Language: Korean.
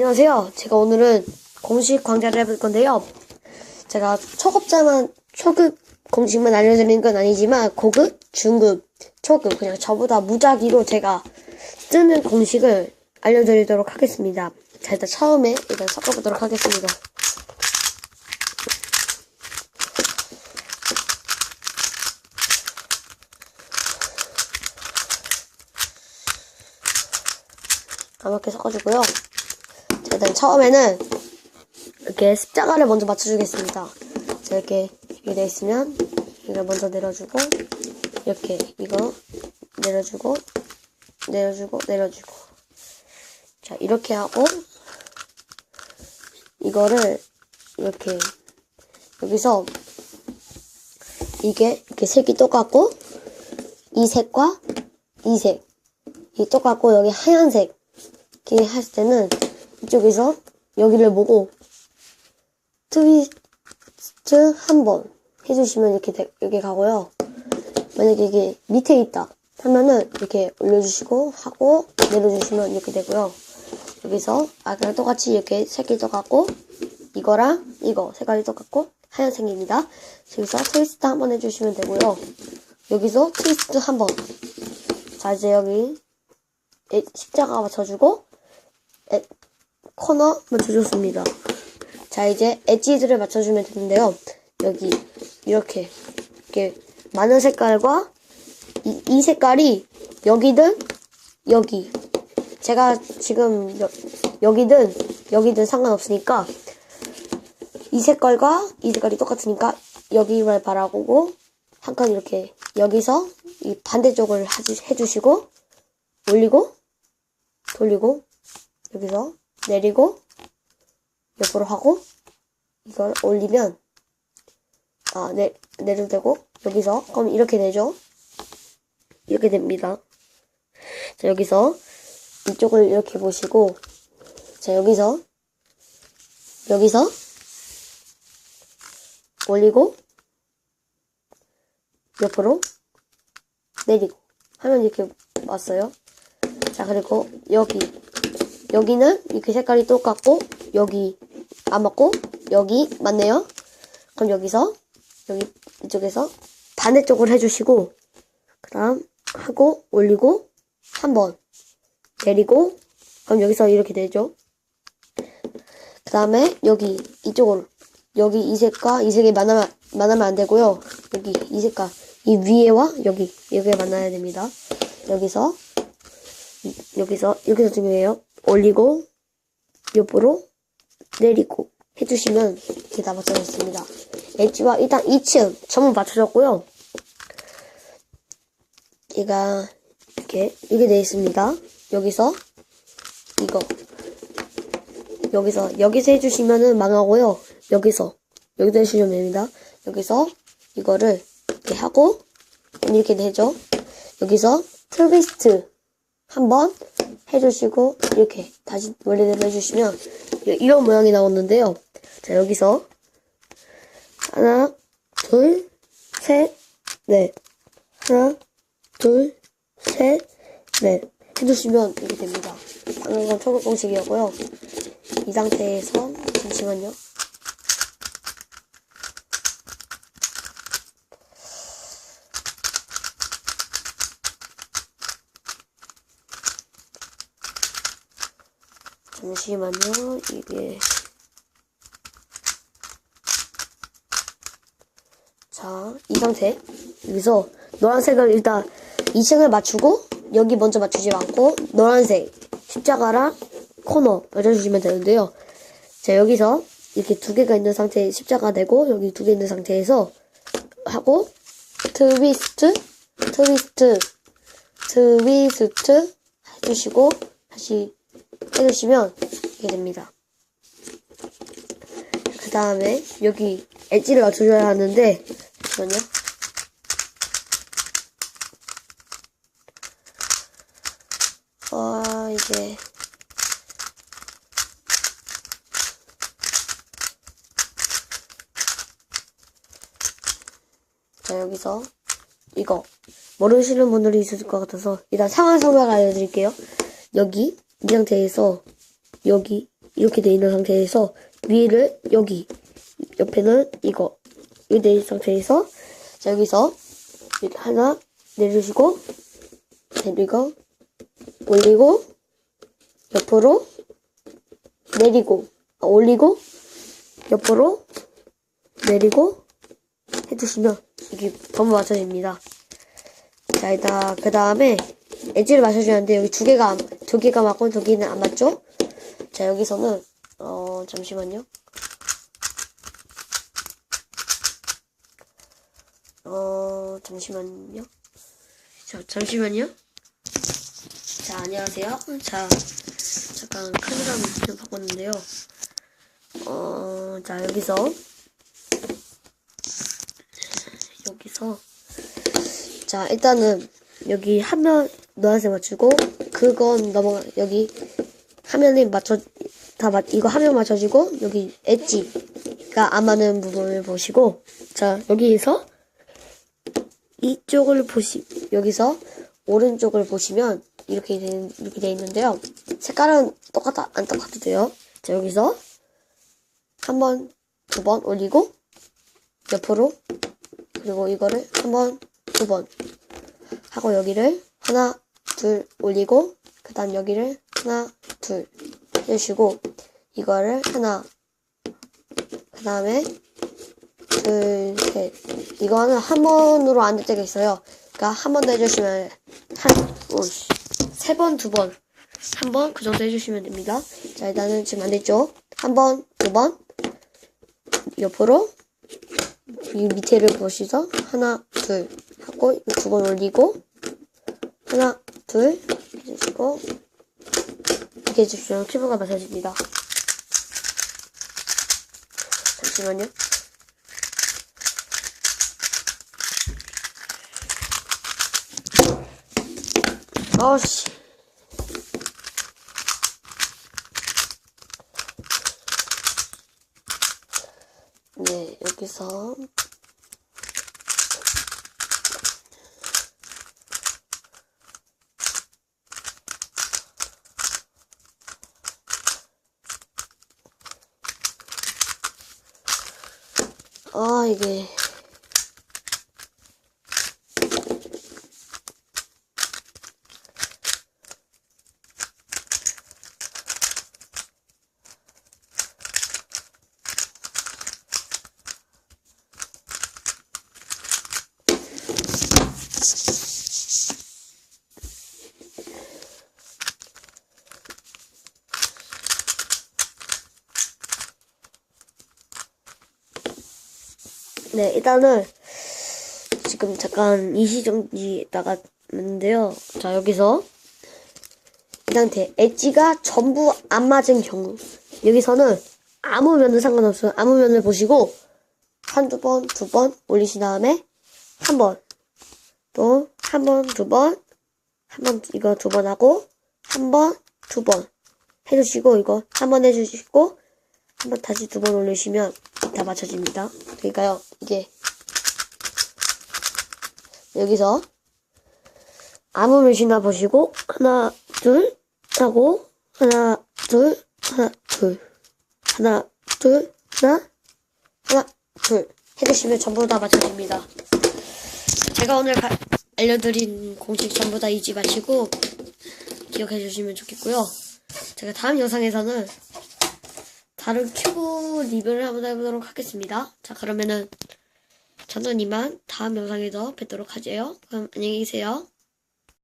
안녕하세요. 제가 오늘은 공식 강좌를 해볼 건데요. 제가 초급자만, 초급 공식만 알려드리는 건 아니지만, 고급, 중급, 초급, 그냥 저보다 무작위로 제가 쓰는 공식을 알려드리도록 하겠습니다. 자, 일단 처음에 일단 섞어보도록 하겠습니다. 이렇게 섞어주고요. 자, 일단 처음에는 이렇게 십자가를 먼저 맞춰주겠습니다. 자, 이렇게 이렇게 돼 있으면 이걸 먼저 내려주고 이렇게 이거 내려주고 내려주고 내려주고. 자 이렇게 하고 이거를 이렇게 여기서 이게 이렇게 색이 똑같고 이 색과 이 색, 이 똑같고 여기 하얀색. 이렇게 했을 때는 이쪽에서 여기를 보고 트위스트 한 번 해주시면 이렇게 되, 이렇게 가고요. 만약에 이게 밑에 있다 하면은 이렇게 올려주시고 하고 내려주시면 이렇게 되고요. 여기서 아까랑 똑같이 이렇게 색이 똑같고 이거랑 이거 색깔이 똑같고 하얀색입니다. 여기서 트위스트 한 번 해주시면 되고요. 여기서 트위스트 한 번. 자 이제 여기 십자가 맞춰주고 에, 코너 맞춰줬습니다. 자 이제 엣지들을 맞춰주면 되는데요. 여기 이렇게 이렇게 마늘 색깔과 이, 이 색깔이 여기든 여기 제가 지금 여, 여기든 여기든 상관없으니까 이 색깔과 이 색깔이 똑같으니까 여기만 바라보고 한 칸 이렇게 여기서 이 반대쪽을 해주시고 올리고 돌리고 여기서 내리고 옆으로 하고 이걸 올리면 아 내, 내려도 되고 여기서 그럼 이렇게 되죠? 이렇게 됩니다. 자 여기서 이쪽을 이렇게 보시고 자 여기서 여기서 올리고 옆으로 내리고. 하면 이렇게 왔어요. 자 그리고 여기 여기는 이렇게 색깔이 똑같고 여기 안 맞고 여기 맞네요. 그럼 여기서 여기 이쪽에서 반대쪽을 해주시고 그다음 하고 올리고 한 번 내리고 그럼 여기서 이렇게 되죠. 그 다음에 여기 이쪽으로 여기 이 색과 이 색이 만나면 만나면 안 되고요. 여기 이 색과 이 위에와 여기 여기에 만나야 됩니다. 여기서 여기서 여기서 중요해요. 올리고 옆으로 내리고 해주시면 이렇게 다 맞춰졌습니다. 엣지와 일단 2층 전부 맞춰졌고요. 얘가 이렇게 이게 되어 있습니다. 여기서 이거 여기서 여기서 해주시면은 망하고요. 여기서 여기서 해주시면 됩니다. 여기서 이거를 이렇게 하고 이렇게 되죠. 여기서 트위스트 한번 해주시고 이렇게 다시 원래대로 해주시면 이런 모양이 나오는데요. 자 여기서 하나 둘셋넷 하나 둘셋넷 해주시면 이렇게 됩니다. 방금 건 초급 공식이었고요. 이 상태에서 잠시만요. 잠시만요. 이게 자, 이 상태. 여기서 노란색을 일단 2층을 맞추고 여기 먼저 맞추지 않고 노란색 십자가랑 코너 맞춰주시면 되는데요. 자, 여기서 이렇게 두 개가 있는 상태에 십자가 되고 여기 두 개 있는 상태에서 하고 트위스트, 트위스트, 트위스트 해주시고 다시 해주시면 이게 됩니다. 그 다음에 여기 엣지를 맞춰줘야 하는데 잠시만요. 아 이게 자 여기서 이거 모르시는 분들이 있을 것 같아서 일단 상황 설명 알려드릴게요. 여기 이 상태에서 여기 이렇게 돼 있는 상태에서 위를 여기 옆에는 이거 이렇게 돼 있는 상태에서 자 여기서 하나 내려주시고 내리고 올리고 옆으로 내리고 아, 올리고 옆으로 내리고 해주시면 이게 전부 맞춰집니다. 자 일단 그 다음에 엣지를 맞춰주는데 여기 두 개가 안- 두 개가 맞고 두 개는 안 맞죠? 자 여기서는 어 잠시만요. 어 잠시만요. 자 잠시만요. 자 안녕하세요. 자 잠깐 카메라 좀 바꿨는데요. 어자 여기서 여기서 자 일단은 여기 화면 노란색 맞추고 그건 넘어가 여기 화면에 맞춰 다 맞, 이거 화면 맞춰지고 여기 엣지가 안 맞는 부분을 보시고 자 여기에서 이쪽을 보시 여기서 오른쪽을 보시면 이렇게 돼, 이렇게 돼 있는데요. 색깔은 똑같아 안 똑같아도 돼요. 자 여기서 한 번 두 번 올리고 옆으로 그리고 이거를 한 번 두 번 하고 여기를 하나 둘 올리고 그 다음 여기를 하나 둘 해주시고 이거를 하나 그 다음에 둘 셋. 이거는 한 번으로 안 될 때가 있어요. 그러니까 한 번 더 해주시면 한세 번 두 번. 한 번 그 정도 해주시면 됩니다. 자 일단은 지금 안 됐죠? 한 번 두 번. 옆으로. 이 밑에를 보시서 하나 둘. 하고 두 번 올리고 하나 둘 해주시고 이렇게 해주시면 피부가 맞춰집니다. 잠시만요. 아씨. 네 여기서 아 이게 네 일단은 지금 잠깐 이시정지 나갔는데요. 자 여기서 이 상태. 엣지가 전부 안 맞은 경우. 여기서는 아무 면은 상관없어요 아무 면을 보시고 한두 번, 두 번 올리신 다음에 한 번, 또 한 번, 두 번, 한 번 이거 두 번 하고 한 번, 두 번 해주시고 이거 한 번 해주시고 한 번 다시 두 번 올리시면 다 맞춰집니다. 그러니까요 이게 여기서 아무 몇이나 보시고 하나 둘 하고 하나 둘 하나 둘 하나 둘 하나 하나 둘 해주시면 전부 다 맞춰집니다. 제가 오늘 가- 알려드린 공식 전부 다 잊지 마시고 기억해 주시면 좋겠고요. 제가 다음 영상에서는 다른 큐브 리뷰를 한번 해보도록 하겠습니다. 자 그러면은 저는 이만 다음 영상에서 뵙도록 하죠. 그럼 안녕히 계세요.